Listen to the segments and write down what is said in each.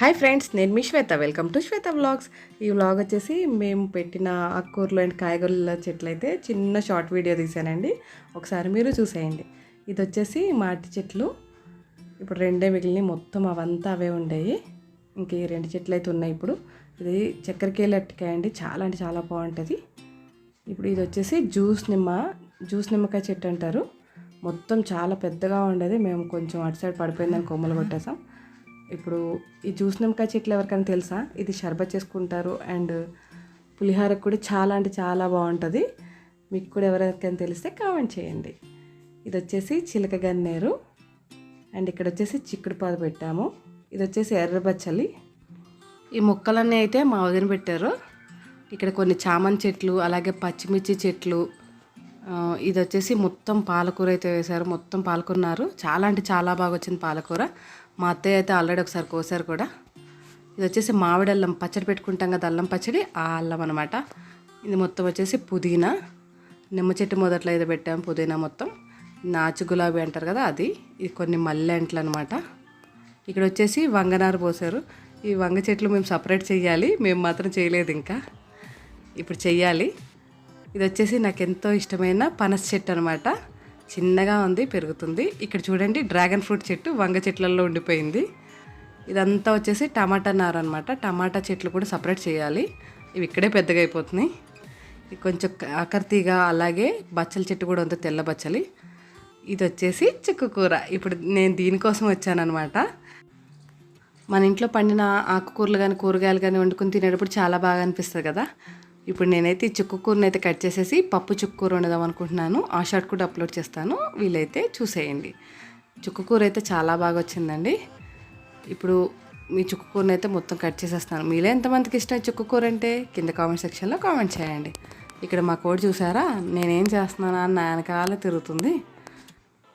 Hi friends నేను మీ Shweta. Welcome to Shweta vlogs ఈ vlog వచ్చేసి మేము పెట్టిన ఆకుకూరలు అండ్ కాయగూరల చెట్లు అయితే చిన్న షార్ట్ వీడియో తీసానండి. ఒకసారి మీరు చూసేయండి. ఇది వచ్చేసి మాటి చెట్లు. ఇప్పుడు రెండే మిగిలిన మొత్తం అవంతా అవే ఉండేవి ఇంక ఈ రెండు చెట్లు అయితే ఉన్నాయి ఇప్పుడు. ఇది చక్కెరకేళ అండి. చాలా అంటే చాలా బాగుంటుంది. ఇప్పుడు ఇది వచ్చేసి జ్యూస్ నిమ్మ జ్యూస్ నిమ్మకాయ చెట్టు అంటారు. మొత్తం చాలా పెద్దగా ఉండేది. మేము కొంచెం అటు సైడ్ పడిపోయిందని కొమ్మలు కొట్టేసాం. ఇప్పుడు ఈ జ్యూస్ నిమ్మకాయ చెట్లు ఎవరికైనా తెలుసా? ఇది షర్బత్ చేసుకుంటారు అండ్ పులిహోర కూడా చాలా అంటే చాలా బాగుంటుంది. మీకు కూడా ఎవరికైనా తెలిస్తే కామెంట్ చేయండి. ఇది వచ్చేసి చిలక గన్నేరు అండ్ ఇక్కడ వచ్చేసి చిక్కుడు పాదు పెట్టాము. ఇది వచ్చేసి ఎర్రబచ్చలి ఈ మొక్కలన్నీ అయితే మా వదిన పెట్టారు. ఇక్కడ కొన్ని చామన్ చెట్లు అలాగే పచ్చిమిర్చి చెట్లు ఇది వచ్చేసి మొత్తం పాలకూర అయితే వేశారు. మొత్తం పాలకున్నారు చాలా అంటే చాలా బాగా వచ్చింది పాలకూర. మా అత్తయ్య అయితే ఆల్రెడీ ఒకసారి కోసారు కూడా. ఇది వచ్చేసి మామిడి అల్లం పచ్చడి పెట్టుకుంటాం కదా అల్లం పచ్చడి ఆ అల్లం అనమాట ఇది మొత్తం వచ్చేసి పుదీనా. నిమ్మ చెట్టు మొదట్లో ఏదో పెట్టాము పుదీనా మొత్తం. నాచు గులాబీ అంటారు కదా అది. ఇది కొన్ని మల్లె అంట్లు అనమాట ఇక్కడ వచ్చేసి వంగనారు పోసారు. ఈ వంగ చెట్లు మేము సపరేట్ చేయాలి మేము మాత్రం చేయలేదు ఇంకా. ఇప్పుడు చెయ్యాలి. ఇది వచ్చేసి నాకు ఎంతో ఇష్టమైన పనస చెట్టు అనమాట చిన్నగా ఉంది పెరుగుతుంది. ఇక్కడ చూడండి డ్రాగన్ ఫ్రూట్ చెట్టు వంగ చెట్లలో ఉండిపోయింది. ఇదంతా వచ్చేసి టమాటా నార అనమాట టమాటా చెట్లు కూడా సపరేట్ చేయాలి. ఇవి ఇక్కడే పెద్దగా అయిపోతున్నాయి. కొంచెం ఆకర్తీగ అలాగే బచ్చల చెట్టు కూడా ఉంది తెల్ల బచ్చలి. ఇది వచ్చేసి చిక్కు కూర. ఇప్పుడు నేను దీనికోసం వచ్చానమాట మన ఇంట్లో పండిన ఆకుకూరలు కానీ కూరగాయలు కానీ వండుకుని తినేటప్పుడు చాలా బాగా అనిపిస్తుంది కదా. ఇప్పుడు నేనైతే ఈ అయితే కట్ చేసేసి పప్పు చిక్కుకూర వండుదాం అనుకుంటున్నాను. ఆ షార్ట్ కూడా అప్లోడ్ చేస్తాను. వీలైతే చూసేయండి. చుక్కుకూర అయితే చాలా బాగా వచ్చిందండి. ఇప్పుడు మీ చుక్కకూరని అయితే మొత్తం కట్ చేసేస్తాను మీలో ఎంతమందికి ఇష్టం చిక్కుకూర అంటే? కింద కామెంట్ సెక్షన్లో కామెంట్ చేయండి. ఇక్కడ మా కోడి చూసారా? నేనేం చేస్తున్నానా? అని నా వెనకాల తిరుగుతుంది.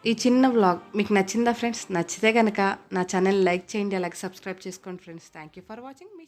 ఈ చిన్న వ్లాగ్ మీకు నచ్చిందా ఫ్రెండ్స్? నచ్చితే కనుక నా ఛానల్ లైక్ చేయండి. అలాగే సబ్స్క్రైబ్ చేసుకోండి friends. Thank you for watching me